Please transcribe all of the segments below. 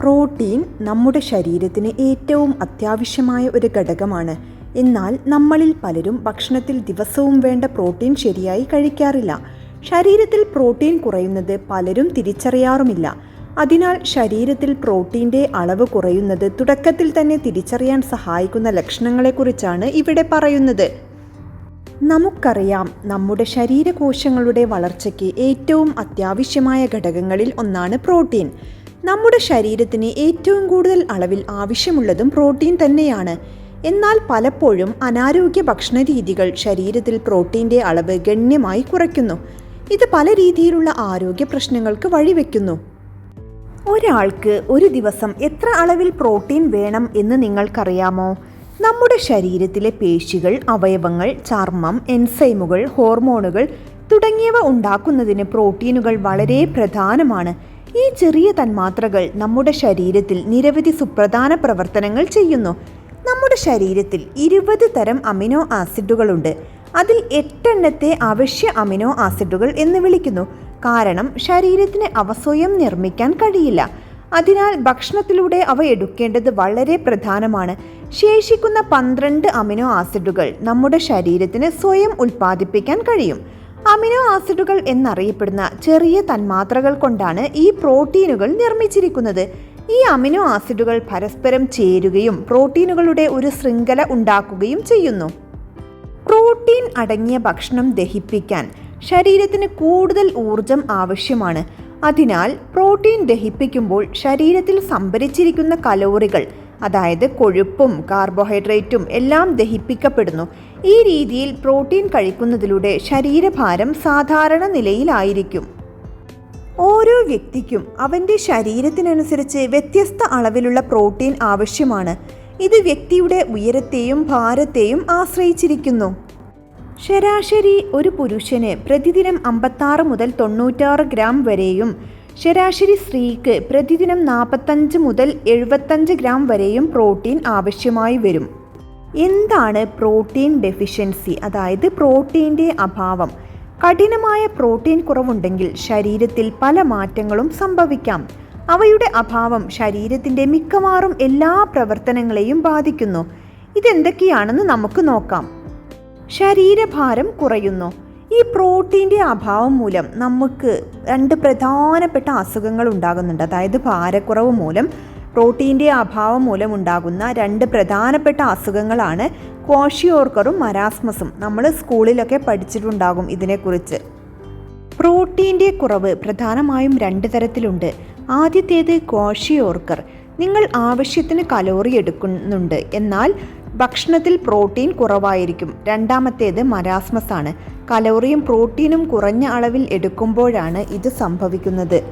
Protein നമ്മുടെ ശരീരത്തിന് ഏറ്റവും അത്യാവശ്യമായ ഒരു ഘടകമാണ്. എന്നാൽ നമ്മളിൽ പലരും ഭക്ഷണത്തിൽ ദിവസവും വേണ്ട പ്രോട്ടീൻ ശരിയായി കഴിക്കാറില്ല. ശരീരത്തിൽ പ്രോട്ടീൻ കുറയുന്നത് പലരും തിരിച്ചറിയാറുമില്ല. അതിനാൽ ശരീരത്തിൽ പ്രോട്ടീന്റെ അളവ് കുറയുന്നത് തുടക്കത്തിൽ തന്നെ തിരിച്ചറിയാൻ സഹായിക്കുന്ന ലക്ഷണങ്ങളെക്കുറിച്ചാണ് ഇവിടെ പറയുന്നത്. നമുക്കറിയാം നമ്മുടെ ശരീരകോശങ്ങളുടെ വളർച്ചയ്ക്ക് ഏറ്റവും അത്യാവശ്യമായ ഘടകങ്ങളിൽ ഒന്നാണ് പ്രോട്ടീൻ. നമ്മുടെ ശരീരത്തിന് ഏറ്റവും കൂടുതൽ അളവിൽ ആവശ്യമുള്ളതും പ്രോട്ടീൻ തന്നെയാണ്. എന്നാൽ പലപ്പോഴും അനാരോഗ്യ ഭക്ഷണ രീതികൾ ശരീരത്തിൽ പ്രോട്ടീന്റെ അളവ് ഗണ്യമായി കുറയ്ക്കുന്നു. ഇത് പല രീതിയിലുള്ള ആരോഗ്യ പ്രശ്നങ്ങൾക്ക് വഴിവെക്കുന്നു. ഒരാൾക്ക് ഒരു ദിവസം എത്ര അളവിൽ പ്രോട്ടീൻ വേണം എന്ന് നിങ്ങൾക്കറിയാമോ? നമ്മുടെ ശരീരത്തിലെ പേശികൾ അവയവങ്ങൾ ചർമ്മം എൻസൈമുകൾ ഹോർമോണുകൾ തുടങ്ങിയവ ഉണ്ടാക്കുന്നതിന് പ്രോട്ടീനുകൾ വളരെ പ്രധാനമാണ്. ഈ ചെറിയ തന്മാത്രകൾ നമ്മുടെ ശരീരത്തിൽ നിരവധി സുപ്രധാന പ്രവർത്തനങ്ങൾ ചെയ്യുന്നു. നമ്മുടെ ശരീരത്തിൽ ഇരുപത് തരം അമിനോ ആസിഡുകളുണ്ട്. അതിൽ എട്ടെണ്ണത്തെ അവശ്യ അമിനോ ആസിഡുകൾ എന്ന് വിളിക്കുന്നു. കാരണം ശരീരത്തിന് അവസ്വയം നിർമ്മിക്കാൻ കഴിയില്ല. അതിനാൽ ഭക്ഷണത്തിലൂടെ അവ എടുക്കേണ്ടത് വളരെ പ്രധാനമാണ്. ശേഷിക്കുന്ന പന്ത്രണ്ട് അമിനോ ആസിഡുകൾ നമ്മുടെ ശരീരത്തിന് സ്വയം ഉൽപ്പാദിപ്പിക്കാൻ കഴിയും. അമിനോ ആസിഡുകൾ എന്നറിയപ്പെടുന്ന ചെറിയ തന്മാത്രകൾ കൊണ്ടാണ് ഈ പ്രോട്ടീനുകൾ നിർമ്മിച്ചിരിക്കുന്നത്. ഈ അമിനോ ആസിഡുകൾ പരസ്പരം ചേരുകയും പ്രോട്ടീനുകളുടെ ഒരു ശൃംഖല ഉണ്ടാക്കുകയും ചെയ്യുന്നു. പ്രോട്ടീൻ അടങ്ങിയ ഭക്ഷണം ദഹിപ്പിക്കാൻ ശരീരത്തിന് കൂടുതൽ ഊർജം ആവശ്യമാണ്. അതിനാൽ പ്രോട്ടീൻ ദഹിപ്പിക്കുമ്പോൾ ശരീരത്തിൽ സംഭരിച്ചിരിക്കുന്ന കലോറികൾ അതായത് കൊഴുപ്പും കാർബോഹൈഡ്രേറ്റും എല്ലാം ദഹിപ്പിക്കപ്പെടുന്നു. ഈ രീതിയിൽ പ്രോട്ടീൻ കഴിക്കുന്നതിലൂടെ ശരീരഭാരം സാധാരണ നിലയിലായിരിക്കും. ഓരോ വ്യക്തിക്കും അവന്റെ ശരീരത്തിനനുസരിച്ച് വ്യത്യസ്ത അളവിലുള്ള പ്രോട്ടീൻ ആവശ്യമാണ്. ഇത് വ്യക്തിയുടെ ഉയരത്തെയും ഭാരത്തെയും ആശ്രയിച്ചിരിക്കുന്നു. ശരാശരി ഒരു പുരുഷന് പ്രതിദിനം അമ്പത്താറ് മുതൽ തൊണ്ണൂറ്റാറ് ഗ്രാം വരെയും ശരാശരി സ്ത്രീക്ക് പ്രതിദിനം നാൽപ്പത്തഞ്ച് മുതൽ എഴുപത്തഞ്ച് ഗ്രാം വരെയും പ്രോട്ടീൻ ആവശ്യമായി വരും. എന്താണ് പ്രോട്ടീൻ ഡെഫിഷ്യൻസി? അതായത് പ്രോട്ടീന്റെ അഭാവം. കഠിനമായ പ്രോട്ടീൻ കുറവുണ്ടെങ്കിൽ ശരീരത്തിൽ പല മാറ്റങ്ങളും സംഭവിക്കാം. അവയുടെ അഭാവം ശരീരത്തിന്റെ മിക്കവാറും എല്ലാ പ്രവർത്തനങ്ങളെയും ബാധിക്കുന്നു. ഇതെന്തൊക്കെയാണെന്ന് നമുക്ക് നോക്കാം. ശരീരഭാരം കുറയുന്നു. ഈ പ്രോട്ടീന്റെ അഭാവം മൂലം നമുക്ക് രണ്ട് പ്രധാനപ്പെട്ട അസുഖങ്ങൾ ഉണ്ടാകുന്നുണ്ട്. അതായത് ഭാരക്കുറവ് മൂലം പ്രോട്ടീന്റെ അഭാവം മൂലം ഉണ്ടാകുന്ന രണ്ട് പ്രധാനപ്പെട്ട അസുഖങ്ങളാണ് കോഷിയോർക്കറും മരാസ്മസും. നമ്മൾ സ്കൂളിലൊക്കെ പഠിച്ചിട്ടുണ്ടാകും ഇതിനെക്കുറിച്ച്. പ്രോട്ടീന്റെ കുറവ് പ്രധാനമായും രണ്ട് തരത്തിലുണ്ട്. ആദ്യത്തേത് കോഷിയോർക്കർ നിങ്ങൾ ആവശ്യത്തിന് കലോറി എടുക്കുന്നുണ്ട്. എന്നാൽ ഭക്ഷണത്തിൽ പ്രോട്ടീൻ കുറവായിരിക്കും. രണ്ടാമത്തേത് മരാസ്മസ് ആണ്. കലോറിയും പ്രോട്ടീനും കുറഞ്ഞ അളവിൽ എടുക്കുമ്പോഴാണ് ഇത് സംഭവിക്കുന്നത്.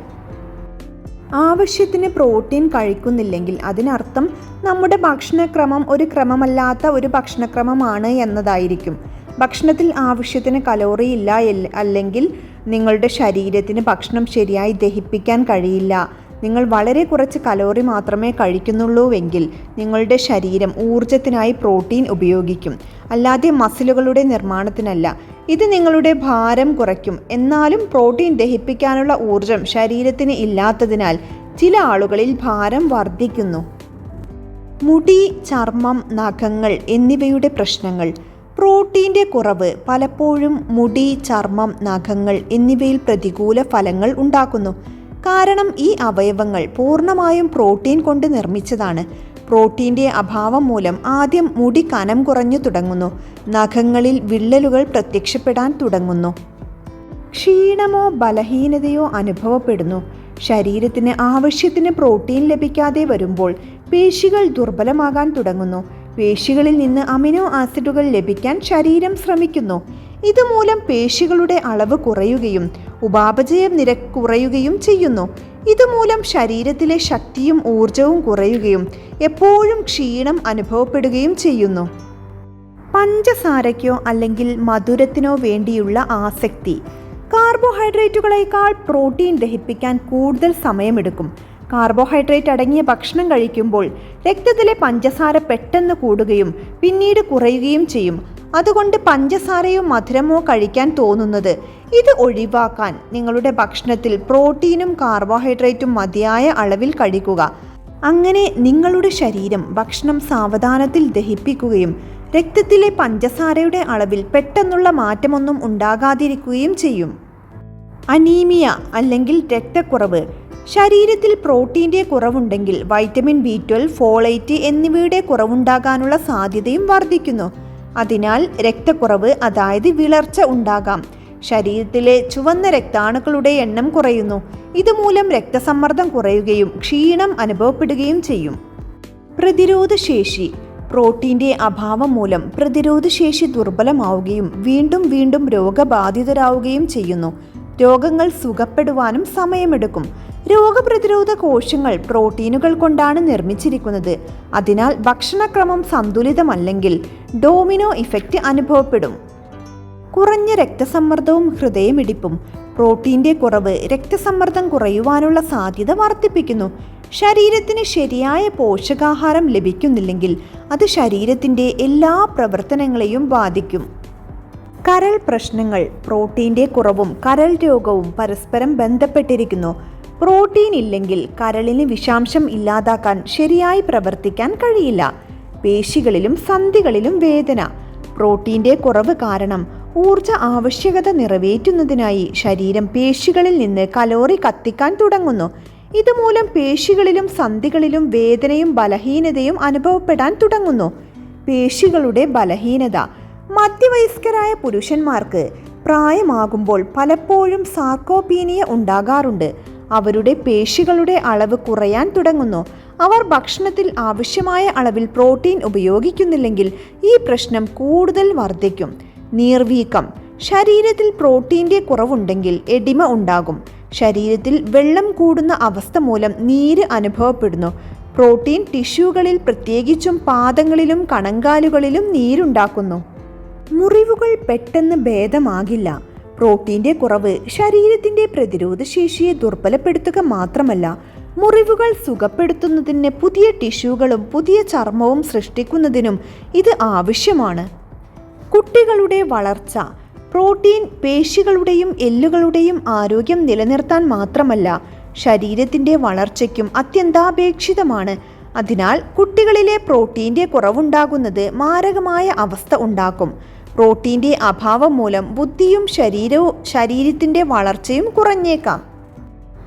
ആവശ്യത്തിന് പ്രോട്ടീൻ കഴിക്കുന്നില്ലെങ്കിൽ അതിനർത്ഥം നമ്മുടെ ഭക്ഷണക്രമം ഒരു ക്രമമല്ലാത്ത ഒരു ഭക്ഷണക്രമമാണ് എന്നതായിരിക്കും. ഭക്ഷണത്തിൽ ആവശ്യത്തിന് കലോറി ഇല്ല അല്ലെങ്കിൽ നിങ്ങളുടെ ശരീരത്തിന് ഭക്ഷണം ശരിയായി ദഹിപ്പിക്കാൻ കഴിയില്ല. നിങ്ങൾ വളരെ കുറച്ച് കലോറി മാത്രമേ കഴിക്കുന്നുള്ളൂവെങ്കിൽ നിങ്ങളുടെ ശരീരം ഊർജത്തിനായി പ്രോട്ടീൻ ഉപയോഗിക്കും. അല്ലാതെ മസിലുകളുടെ നിർമ്മാണത്തിനല്ല. ഇത് നിങ്ങളുടെ ഭാരം കുറയ്ക്കും. എന്നാലും പ്രോട്ടീൻ ദഹിപ്പിക്കാനുള്ള ഊർജം ശരീരത്തിന് ഇല്ലാത്തതിനാൽ ചില ആളുകളിൽ ഭാരം വർദ്ധിക്കുന്നു. മുടി ചർമ്മം നഖങ്ങൾ എന്നിവയുടെ പ്രശ്നങ്ങൾ. പ്രോട്ടീന്റെ കുറവ് പലപ്പോഴും മുടി ചർമ്മം നഖങ്ങൾ എന്നിവയിൽ പ്രതികൂല ഫലങ്ങൾ ഉണ്ടാക്കുന്നു. കാരണം ഈ അവയവങ്ങൾ പൂർണമായും പ്രോട്ടീൻ കൊണ്ട് നിർമ്മിച്ചതാണ്. പ്രോട്ടീന്റെ അഭാവം മൂലം ആദ്യം മുടി കനം കുറഞ്ഞു തുടങ്ങുന്നു. നഖങ്ങളിൽ വിള്ളലുകൾ പ്രത്യക്ഷപ്പെടാൻ തുടങ്ങുന്നു. ക്ഷീണമോ ബലഹീനതയോ അനുഭവപ്പെടുന്നു. ശരീരത്തിന് ആവശ്യത്തിന് പ്രോട്ടീൻ ലഭിക്കാതെ വരുമ്പോൾ പേശികൾ ദുർബലമാകാൻ തുടങ്ങുന്നു. പേശികളിൽ നിന്ന് അമിനോ ആസിഡുകൾ ലഭിക്കാൻ ശരീരം ശ്രമിക്കുന്നു. ഇതുമൂലം പേശികളുടെ അളവ് കുറയുകയും ഉപാപചയം നിരക്ക് കുറയുകയും ചെയ്യുന്നു. ഇതുമൂലം ശരീരത്തിലെ ശക്തിയും ഊർജവും കുറയുകയും എപ്പോഴും ക്ഷീണം അനുഭവപ്പെടുകയും ചെയ്യുന്നു. പഞ്ചസാരയ്ക്കോ അല്ലെങ്കിൽ മധുരത്തിനോ വേണ്ടിയുള്ള ആസക്തി. കാർബോഹൈഡ്രേറ്റുകളേക്കാൾ പ്രോട്ടീൻ ദഹിപ്പിക്കാൻ കൂടുതൽ സമയമെടുക്കും. കാർബോഹൈഡ്രേറ്റ് അടങ്ങിയ ഭക്ഷണം കഴിക്കുമ്പോൾ രക്തത്തിലെ പഞ്ചസാര പെട്ടെന്ന് കൂടുകയും പിന്നീട് കുറയുകയും ചെയ്യും. അതുകൊണ്ട് പഞ്ചസാരയോ മധുരമോ കഴിക്കാൻ തോന്നുന്നത് ഇത് ഒഴിവാക്കാൻ നിങ്ങളുടെ ഭക്ഷണത്തിൽ പ്രോട്ടീനും കാർബോഹൈഡ്രേറ്റും മതിയായ അളവിൽ കഴിക്കുക. അങ്ങനെ നിങ്ങളുടെ ശരീരം ഭക്ഷണം സാവധാനത്തിൽ ദഹിപ്പിക്കുകയും രക്തത്തിലെ പഞ്ചസാരയുടെ അളവിൽ പെട്ടെന്നുള്ള മാറ്റമൊന്നും ഉണ്ടാകാതിരിക്കുകയും ചെയ്യും. അനീമിയ അല്ലെങ്കിൽ രക്തക്കുറവ് ശരീരത്തിൽ പ്രോട്ടീന്റെ കുറവുണ്ടെങ്കിൽ വൈറ്റമിൻ ബി ട്വൽവ് ഫോളേറ്റ് എന്നിവയുടെ കുറവുണ്ടാകാനുള്ള സാധ്യതയും വർദ്ധിക്കുന്നു. അതിനാൽ രക്തക്കുറവ് അതായത് വിളർച്ച ഉണ്ടാകാം. ശരീരത്തിലെ ചുവന്ന രക്താണുക്കളുടെ എണ്ണം കുറയുന്നു. ഇതുമൂലം രക്തസമ്മർദ്ദം കുറയുകയും ക്ഷീണം അനുഭവപ്പെടുകയും ചെയ്യും. പ്രതിരോധശേഷി. പ്രോട്ടീന്റെ അഭാവം മൂലം പ്രതിരോധശേഷി ദുർബലമാവുകയും വീണ്ടും വീണ്ടും രോഗബാധിതരാവുകയും ചെയ്യുന്നു. രോഗങ്ങൾ സുഖപ്പെടുവാനും സമയമെടുക്കും. രോഗപ്രതിരോധ കോശങ്ങൾ പ്രോട്ടീനുകൾ കൊണ്ടാണ് നിർമ്മിച്ചിരിക്കുന്നത്. അതിനാൽ ഭക്ഷണക്രമം സന്തുലിതമല്ലെങ്കിൽ ഡോമിനോ ഇഫക്റ്റ് അനുഭവപ്പെടും. കുറഞ്ഞ രക്തസമ്മർദ്ദവും ഹൃദയമിടിപ്പും പ്രോട്ടീന്റെ കുറവ് രക്തസമ്മർദ്ദം കുറയുവാനുള്ള സാധ്യത വർദ്ധിപ്പിക്കുന്നു. ശരീരത്തിന് ശരിയായ പോഷകാഹാരം ലഭിക്കുന്നില്ലെങ്കിൽ അത് ശരീരത്തിന്റെ എല്ലാ പ്രവർത്തനങ്ങളെയും ബാധിക്കും. കരൾ പ്രശ്നങ്ങൾ പ്രോട്ടീന്റെ കുറവും കരൾ രോഗവും പരസ്പരം ബന്ധപ്പെട്ടിരിക്കുന്നു. പ്രോട്ടീൻ ഇല്ലെങ്കിൽ കരളിന് വിഷാംശം ഇല്ലാതാക്കാൻ ശരിയായി പ്രവർത്തിക്കാൻ കഴിയില്ല. പേശികളിലും സന്ധികളിലും വേദന. പ്രോട്ടീന്റെ കുറവ് കാരണം ഊർജ ആവശ്യകത നിറവേറ്റുന്നതിനായി ശരീരം പേശികളിൽ നിന്ന് കലോറി കത്തിക്കാൻ തുടങ്ങുന്നു. ഇതുമൂലം പേശികളിലും സന്ധികളിലും വേദനയും ബലഹീനതയും അനുഭവപ്പെടാൻ തുടങ്ങുന്നു. പേശികളുടെ ബലഹീനത. മധ്യവയസ്കരായ പുരുഷന്മാർക്ക് പ്രായമാകുമ്പോൾ പലപ്പോഴും സാർക്കോപീനിയ ഉണ്ടാകാറുണ്ട്. അവരുടെ പേശികളുടെ അളവ് കുറയാൻ തുടങ്ങുന്നു. അവർ ഭക്ഷണത്തിൽ ആവശ്യമായ അളവിൽ പ്രോട്ടീൻ ഉപയോഗിക്കുന്നില്ലെങ്കിൽ ഈ പ്രശ്നം കൂടുതൽ വർദ്ധിക്കും. നീർവീക്കം. ശരീരത്തിൽ പ്രോട്ടീന്റെ കുറവുണ്ടെങ്കിൽ എഡിമ ഉണ്ടാകും. ശരീരത്തിൽ വെള്ളം കൂടുന്ന അവസ്ഥ മൂലം നീര് അനുഭവപ്പെടുന്നു. പ്രോട്ടീൻ ടിഷ്യൂകളിൽ പ്രത്യേകിച്ചും പാദങ്ങളിലും കണങ്കാലുകളിലും നീരുണ്ടാക്കുന്നു. മുറിവുകൾ പെട്ടെന്ന് ഭേദമാകില്ല. പ്രോട്ടീന്റെ കുറവ് ശരീരത്തിന്റെ പ്രതിരോധശേഷിയെ ദുർബലപ്പെടുത്തുക മാത്രമല്ല മുറിവുകൾ സുഖപ്പെടുത്തുന്നതിന് പുതിയ ടിഷ്യൂകളും പുതിയ ചർമ്മവും സൃഷ്ടിക്കുന്നതിനും ഇത് ആവശ്യമാണ്. കുട്ടികളുടെ വളർച്ച പ്രോട്ടീൻ പേശികളുടെയും എല്ലുകളുടെയും ആരോഗ്യം നിലനിർത്താൻ മാത്രമല്ല ശരീരത്തിന്റെ വളർച്ചയ്ക്കും അത്യന്താപേക്ഷിതമാണ്. അതിനാൽ കുട്ടികളിലെ പ്രോട്ടീന്റെ കുറവുണ്ടാകുന്നത് മാരകമായ അവസ്ഥ ഉണ്ടാക്കും. പ്രോട്ടീന്റെ അഭാവം മൂലം ബുദ്ധിയും ശരീരവും ശരീരത്തിന്റെ വളർച്ചയും കുറഞ്ഞേക്കാം.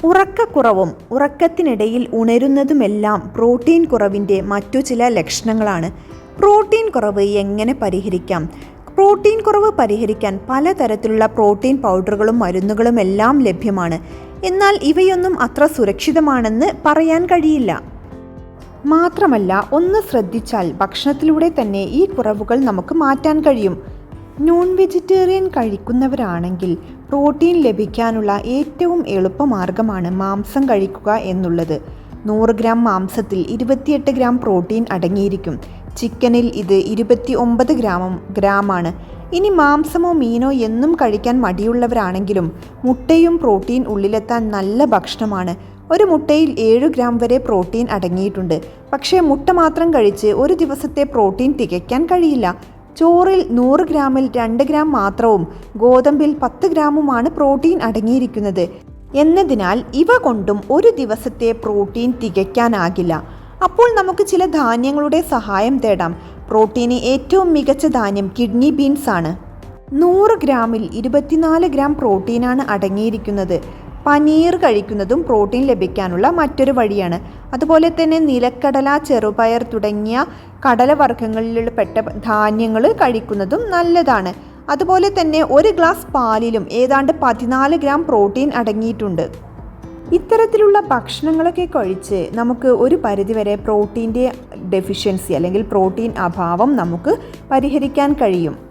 ഉറക്കക്കുറവും ഉറക്കത്തിനിടയിൽ ഉണരുന്നതുമെല്ലാം പ്രോട്ടീൻ കുറവിന്റെ മറ്റു ചില ലക്ഷണങ്ങളാണ്. പ്രോട്ടീൻ കുറവ് എങ്ങനെ പരിഹരിക്കാം? പ്രോട്ടീൻ കുറവ് പരിഹരിക്കാൻ പലതരത്തിലുള്ള പ്രോട്ടീൻ പൗഡറുകളും മരുന്നുകളും എല്ലാം ലഭ്യമാണ്. എന്നാൽ ഇവയൊന്നും അത്ര സുരക്ഷിതമാണെന്ന് പറയാൻ കഴിയില്ല. മാത്രമല്ല ഒന്ന് ശ്രദ്ധിച്ചാൽ ഭക്ഷണത്തിലൂടെ തന്നെ ഈ കുറവുകൾ നമുക്ക് മാറ്റാൻ കഴിയും. നോൺ വെജിറ്റേറിയൻ കഴിക്കുന്നവരാണെങ്കിൽ പ്രോട്ടീൻ ലഭിക്കാനുള്ള ഏറ്റവും എളുപ്പമാർഗമാണ് മാംസം കഴിക്കുക എന്നുള്ളത്. നൂറ് ഗ്രാം മാംസത്തിൽ ഇരുപത്തിയെട്ട് ഗ്രാം പ്രോട്ടീൻ അടങ്ങിയിരിക്കും. ചിക്കനിൽ ഇത് ഇരുപത്തി ഒമ്പത് ഗ്രാമം ഗ്രാമാണ്. ഇനി മാംസമോ മീനോ എന്നും കഴിക്കാൻ മടിയുള്ളവരാണെങ്കിലും മുട്ടയും പ്രോട്ടീൻ ഉള്ളിലെത്താൻ നല്ല ഭക്ഷണമാണ്. ഒരു മുട്ടയിൽ ഏഴു ഗ്രാം വരെ പ്രോട്ടീൻ അടങ്ങിയിട്ടുണ്ട്. പക്ഷേ മുട്ട മാത്രം കഴിച്ച് ഒരു ദിവസത്തെ പ്രോട്ടീൻ തികയ്ക്കാൻ കഴിയില്ല. ചോറിൽ നൂറ് ഗ്രാമിൽ രണ്ട് ഗ്രാം മാത്രവും ഗോതമ്പിൽ പത്ത് ഗ്രാമുമാണ് പ്രോട്ടീൻ അടങ്ങിയിരിക്കുന്നത്. എന്നതിനാൽ ഇവ കൊണ്ടും ഒരു ദിവസത്തെ പ്രോട്ടീൻ തികയ്ക്കാനാകില്ല. അപ്പോൾ നമുക്ക് ചില ധാന്യങ്ങളുടെ സഹായം തേടാം. പ്രോട്ടീന് ഏറ്റവും മികച്ച ധാന്യം കിഡ്നി ബീൻസ് ആണ് നൂറ് ഗ്രാമിൽ ഇരുപത്തിനാല് ഗ്രാം പ്രോട്ടീനാണ് അടങ്ങിയിരിക്കുന്നത്. പനീർ കഴിക്കുന്നതും പ്രോട്ടീൻ ലഭിക്കാനുള്ള മറ്റൊരു വഴിയാണ്. അതുപോലെ തന്നെ നിലക്കടല ചെറുപയർ തുടങ്ങിയ കടലവർഗങ്ങളിൽപ്പെട്ട ധാന്യങ്ങൾ കഴിക്കുന്നതും നല്ലതാണ്. അതുപോലെ തന്നെ ഒരു ഗ്ലാസ് പാലിലും ഏതാണ്ട് പതിനാല് ഗ്രാം പ്രോട്ടീൻ അടങ്ങിയിട്ടുണ്ട്. ഇത്തരത്തിലുള്ള ഭക്ഷണങ്ങളൊക്കെ കഴിച്ച് നമുക്ക് ഒരു പരിധിവരെ പ്രോട്ടീന്റെ ഡെഫിഷ്യൻസി അല്ലെങ്കിൽ പ്രോട്ടീൻ അഭാവം നമുക്ക് പരിഹരിക്കാൻ കഴിയും.